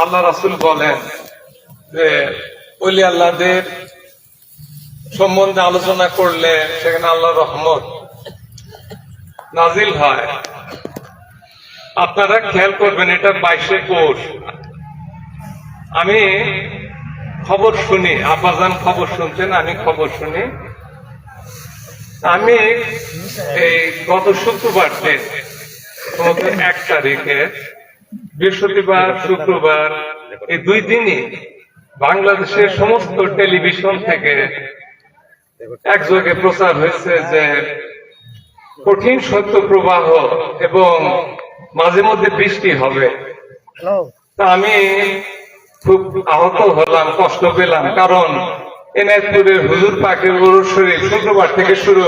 আল্লাহ রাসুল বলেন যে আল্লাহদের সম্বন্ধে আলোচনা করলে সেখানে আল্লাহ রহমত নাজিল হয়। আপনারা খেয়াল করবেন, এটা বাইশে কোষ আমি খবর শুনি আপাজান খবর শুনছেন, আমি খবর শুনি। আমি এই গত শুক্রবার দিন এক তারিখে বৃহস্পতিবার শুক্রবার এই দুই দিনই বাংলাদেশের সমস্ত টেলিভিশন থেকে একযোগে প্রচার হয়েছে যে কঠিন সত্য প্রবাহ এবং মাঝে মধ্যে বৃষ্টি হবে। তা আমি খুব আহত হলাম কষ্ট পেলাম কারণ এনায়তপুরের হুজুর পাকের গরুর শরীর শুক্রবার থেকে শুরু।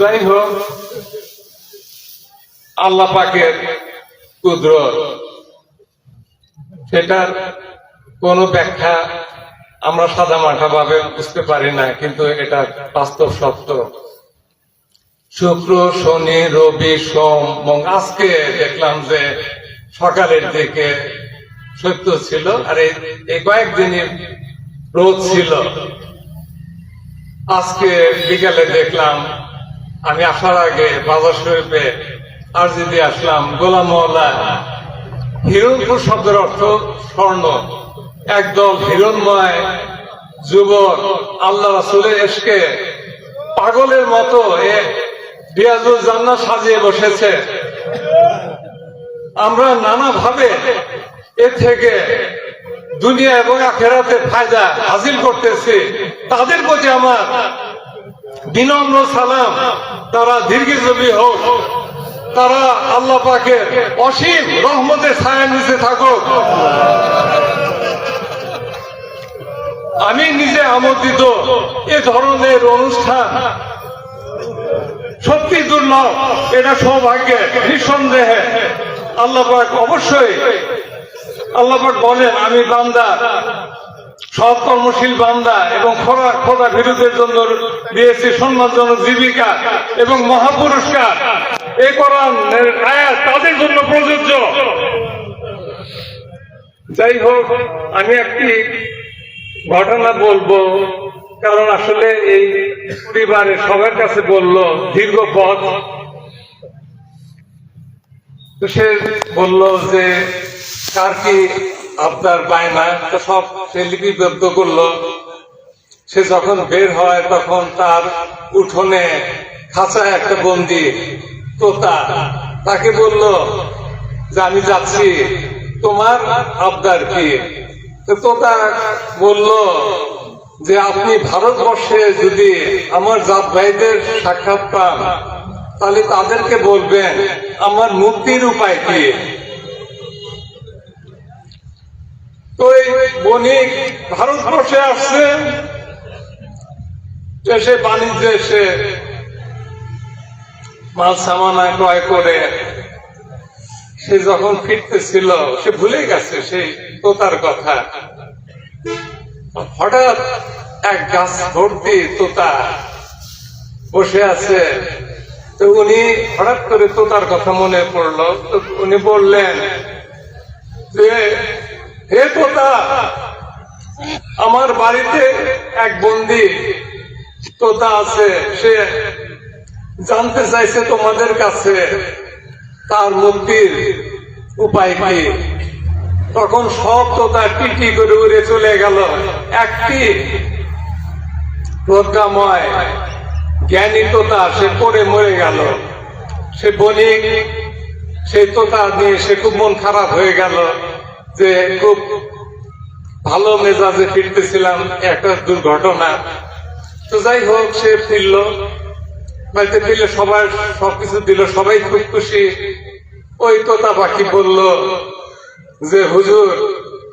যাই হোক, আল্লাহ পাকের কুদরত, সেটার কোন ব্যাখ্যা আমরা সাদা মাঠা ভাবে বুঝতে পারি না, কিন্তু এটা বাস্তব সত্য। শুক্র, শনি, রবি, সোম আজকে দেখলাম যে সকালের দিকে সত্য ছিল, আর এই- কয়েকদিনই রোদ ছিল। আজকে বিকালে দেখলাম, আমি আসার আগে বাজার শরীফে আর যদি আসলাম, গোলাম হিরণপুর শব্দের অর্থ স্বর্ণ। একদল হিরণময় যুবক, আল্লাহ রাসুলের এসকে পাগলের মতো এ বিয়াজুল জান্নাত সাজিয়ে বসেছে। আমরা নানা ভাবে এ থেকে দুনিয়া এবং আখেরাতে ফায়দা হাসিল করতেছি। তাদের প্রতি আমার বিনম্র সালাম। তারা দীর্ঘজীবী হোক, তারা আল্লাহ পাকের অসীম রহমতের ছায়া নিচে থাকুক। আমি নিজে আমন্ত্রিত এ ধরনের অনুষ্ঠান সত্যি দুর্লভ, এটা সৌভাগ্যে নিঃসন্দেহে আল্লাহ পাক অবশ্যই আল্লাহ বলেন, আমি বান্দা, সৎ কর্মশীল বান্দা এবং খোরা খোদা বিরোধের জন্য দিয়েছি সম্মানজনক জীবিকা এবং মহাপুরস্কার। এ কোরআন আয়াত তাদের জন্য প্রযোজ্য। যাই হোক, আমি একটি ঘটনা বলব, কারণ আসলে এই পরিবারের সবার কাছে বলল, দীর্ঘ পথ। সে বলল যে কার কি আপনার বায়না সব সে লিপিবদ্ধ করল। সে যখন বের হয়, তখন তার উঠোনে খাঁচায় একটা বন্দি তোতা। তাকে বলল, যে আমি যাচ্ছি, তোমার আবদার কি? তোতা বলল, যে আপনি ভারতবর্ষে যদি আমার জাত ভাইদের সাক্ষাৎ পান, তাহলে তাদেরকে বলবেন, আমার মুক্তির উপায় কি? তো এই বণিক ভারতবর্ষে আসছে এসে বাণিজ্যে এসে মাল সামানা ক্রয় করে, সে যখন ফিরতেছিল, সে ভুলে গেছে সেই তোতার কথা। হঠাৎ এক গাছ ভর্তি তোতা বসে আছে। তো উনি হঠাৎ করে তোতার কথা মনে পড়ল। তো উনি বললেন যে হে তোতা আমার বাড়িতে এক বন্দি তোতা আছে, সে জানতে চাইছে তোমাদের কাছে তার মুক্তির উপায় কি। তখন সব তোতা টিটি করে উড়ে চলে গেল। একটি প্রজ্ঞাময় জ্ঞানী তোতা, সে পড়ে মরে গেল। সে বণিক সেই তোতা নিয়ে সে খুব মন খারাপ হয়ে গেল। যে খুব ভালো মেজাজে ফিরতেছিলাম, একটা দুর্ঘটনা। তো যাই হোক, সে ফিরল। বাড়িতে ফিরলে সবাই সবকিছু দিল, সবাই খুব খুশি। ওই তোতা পাখি বলল, যে হুজুর,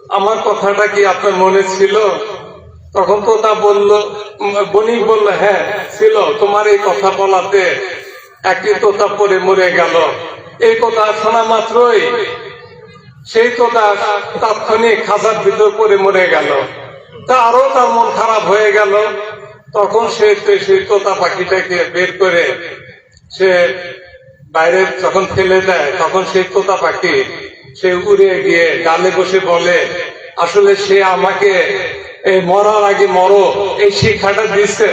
আমার কথাটা কি আপনার মনে ছিল? তখন তোতা বলল, বনি বলল হ্যাঁ ছিল, তোমার এই কথা বলাতে। একটি তোতা পরে মরে গেল। এই কথা শোনা মাত্রই সেই তোতা তাৎক্ষণিক খাঁচার ভিতর পরে মরে গেল। তা আরও তার মন খারাপ হয়ে গেল। তখন সে সেই তোতা পাখিটাকে বের করে সে বাইরে যখন ফেলে দেয়, তখন সেই তোতা পাখি সে উড়ে গিয়ে ডালে বসে বলে, আসলে সে আমাকে এই মরার আগে মরো, এই শিক্ষাটা দিচ্ছে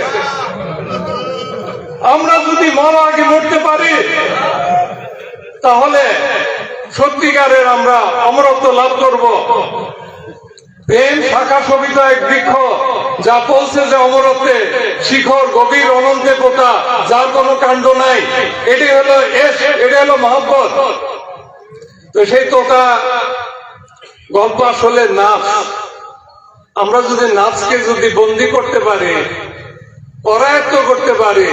আমরা যদি মরার আগে মরতে পারি, তাহলে সত্যিকারের আমরা অমরত্ব লাভ করব। প্রেম শাখা শোভিত এক বৃক্ষ, যা যে অমরত্বে শিখর গভীর অনন্তে পোতা, যার কোনো কাণ্ড নাই। এটি হলো এস, এটি হলো তো সেই তোতা গল্প আসলে নাচ। আমরা যদি নাচকে যদি বন্দি করতে পারি, পরায়ত্ত করতে পারি,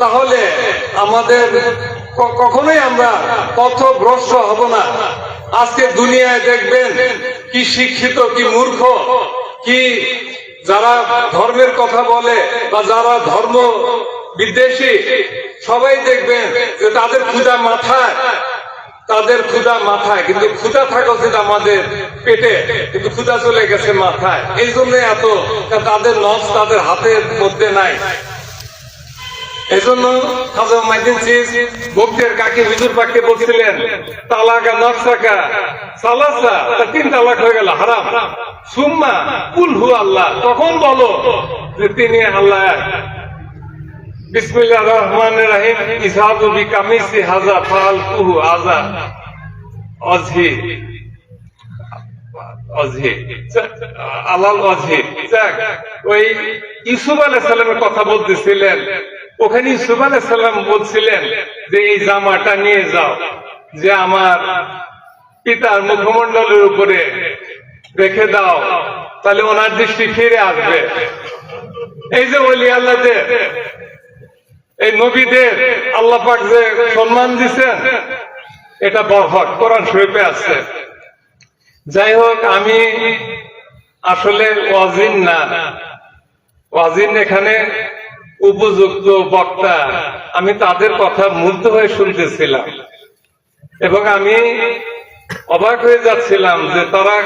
তাহলে আমাদের কখনোই আমরা পথভ্রষ্ট হব না। আজকে দুনিয়ায় দেখবেন কি শিক্ষিত, কি মূর্খ, কি যারা ধর্মের কথা বলে বা যারা ধর্ম বিদ্বেষী, সবাই দেখবেন যে তাদের ক্ষুদা মাথায়, তাদের ক্ষুদা মাথায়। কিন্তু ক্ষুদা থাকা উচিত আমাদের পেটে, কিন্তু ক্ষুদা চলে গেছে মাথায়। এই জন্য এত, তাদের নস তাদের হাতের মধ্যে নাই। এই জন্য খাজা মাইদিন চিজ ভক্তের কাকে হুজুর পাককে বলছিলেন, তালাকা নকশাকা সালাসা তিন তালাক হয়ে গেল, হারাম। সুম্মা কুল হু আল্লাহ, তখন বলো যে তিনি আল্লাহ। বিসমিল্লাহ রহমান রাহিম ইসাবু বি কামিসি হাজা ফাল কুহু আজা। অজহি অজহি আলাল অজহি ওই ইউসুফ আলাইহিস সালামের কথা বলতেছিলেন। ওখানে ইউসুফ আলাইহিস সালাম বলছিলেন যে, এই জামাটা নিয়ে যাও। যে, আমার পিতার মুখমণ্ডলের উপরে রেখে দাও, তাহলে ওনার দৃষ্টি ফিরে আসবে। এই যে বলি আল্লাহদের, এই নবীদের আল্লাহ পাক যে সম্মান দিচ্ছেন এটা বরহট কোরআন শরীফে আছে। যাই হোক, আমি আসলে ওয়াজিন না। ওয়াজিন এখানে উপযুক্ত বক্তা, আমি তাদের কথা মুগ্ধ হয়ে শুনতেছিলাম। এবং আমি অবাক হয়ে যাচ্ছিলাম যে তারা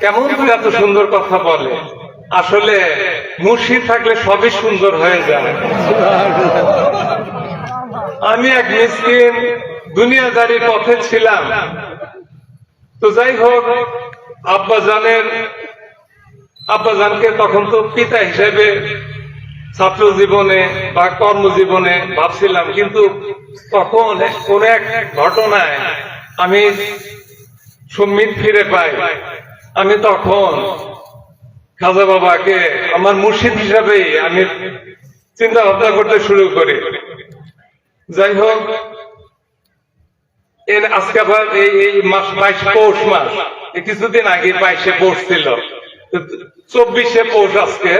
কেমন এত সুন্দর কথা বলে। আসলে মুর্শিদ থাকলে সবই সুন্দর হয়ে যায়। আমি এক মিসকিন দুনিয়াদারির পথে ছিলাম। তো যাই হোক আব্বা আব্বাজানের আব্বাজানকে তখন তো পিতা হিসেবে ছাত্র জীবনে বা কর্মজীবনে ভাবছিলাম, কিন্তু তখন কোন এক ঘটনায় আমি সম্মিত ফিরে পাই। আমি তখন খাজা বাবাকে, আমার মুর্শিদ হিসাবেই আমি চিন্তা ভাবনা করতে শুরু করি। যাই হোক, এর আজকে আবার এই এই মাস বাইশ পৌষ মাস। কিছুদিন আগে বাইশে পৌষ ছিল। চব্বিশে পৌষ আজকে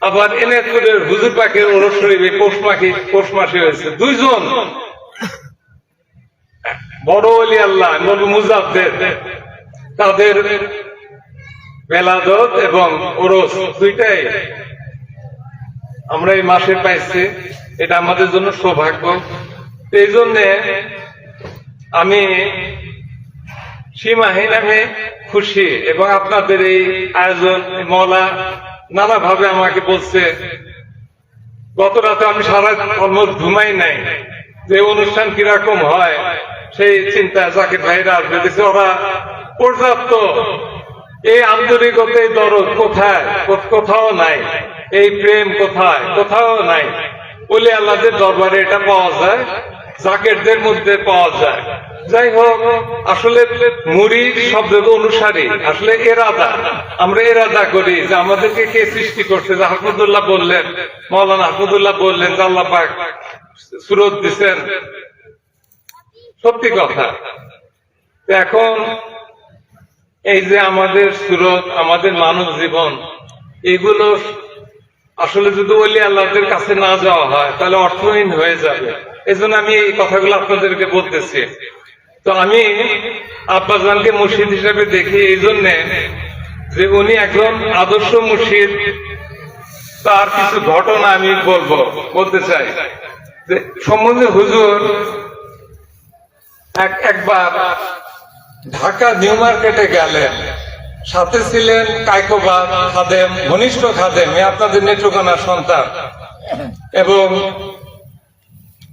আবার এনায়তপুরের হুজুর পাখির ওরস শরীফে পৌষ মাখি পৌষ মাসে হয়েছে। দুইজন। বড় অলি আল্লাহ, নবী মুজাফদের তাদের বেলাদত এবং ওরস দুইটাই আমরা এই মাসে পাইছি। এটা আমাদের জন্য সৌভাগ্য। এই জন্যে আমি সীমাহীন আমি খুশি এবং আপনাদের এই আয়োজন, এই মলা নানাভাবে আমাকে বলছে, গত রাতে আমি সারা অলমোস্ট ঘুমাই নাই। যে অনুষ্ঠান কীরকম হয়, সেই চিন্তা জাকির ভাইরা আসবে। ওরা, পর্যাপ্ত। এই আন্তরিকতা এই দরদ কোথায়? কোথাও নাই। এই প্রেম কোথায়? কোথাও নাই। বলে আল্লাহদের দরবারে এটা পাওয়া যায় জাকেরদের মধ্যে পাওয়া যায়। যাই হোক, আসলে মুড়ি শব্দের অনুসারী, আসলে এরাদা। আমরা এরাদা করি যে আমাদেরকে কে সৃষ্টি করছে? যে হাফুদুল্লাহ বললেন মৌলানা হাফুদুল্লাহ বললেন যে আল্লাহ পাক সুরত দিচ্ছেন সত্যি কথা। এখন এই যে আমাদের সুরত, আমাদের মানব জীবন, এগুলো আসলে যদি ওলি আল্লাহদের কাছে না যাওয়া হয়, তাহলে অর্থহীন হয়ে যাবে। এই আমি এই কথাগুলো আপনাদেরকে বলতেছি। তো আমি আব্বাজানকে মুর্শিদ হিসেবে দেখি এই জন্যে যে উনি একজন আদর্শ মুর্শিদ। তার কিছু ঘটনা আমি বলব, বলতে চাই। যে সম্বন্ধে হুজুর এক, একবার ঢাকা নিউ মার্কেটে গেলেন। সাথে ছিলেন কাইকোবা খাদেম, ঘনিষ্ঠ খাদেম আপনাদের নেত্রকোনার সন্তান। এবং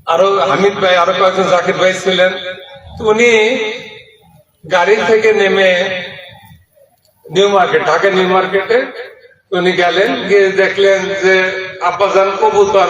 আরও হামিদ ভাই, আরও কয়েকজন জাকির ভাই ছিলেন। উনি গাড়ি থেকে নেমে নিউ মার্কেট ঢাকা নিউ মার্কেটে উনি গেলেন, গিয়ে দেখলেন যে আব্বাজান কবুতর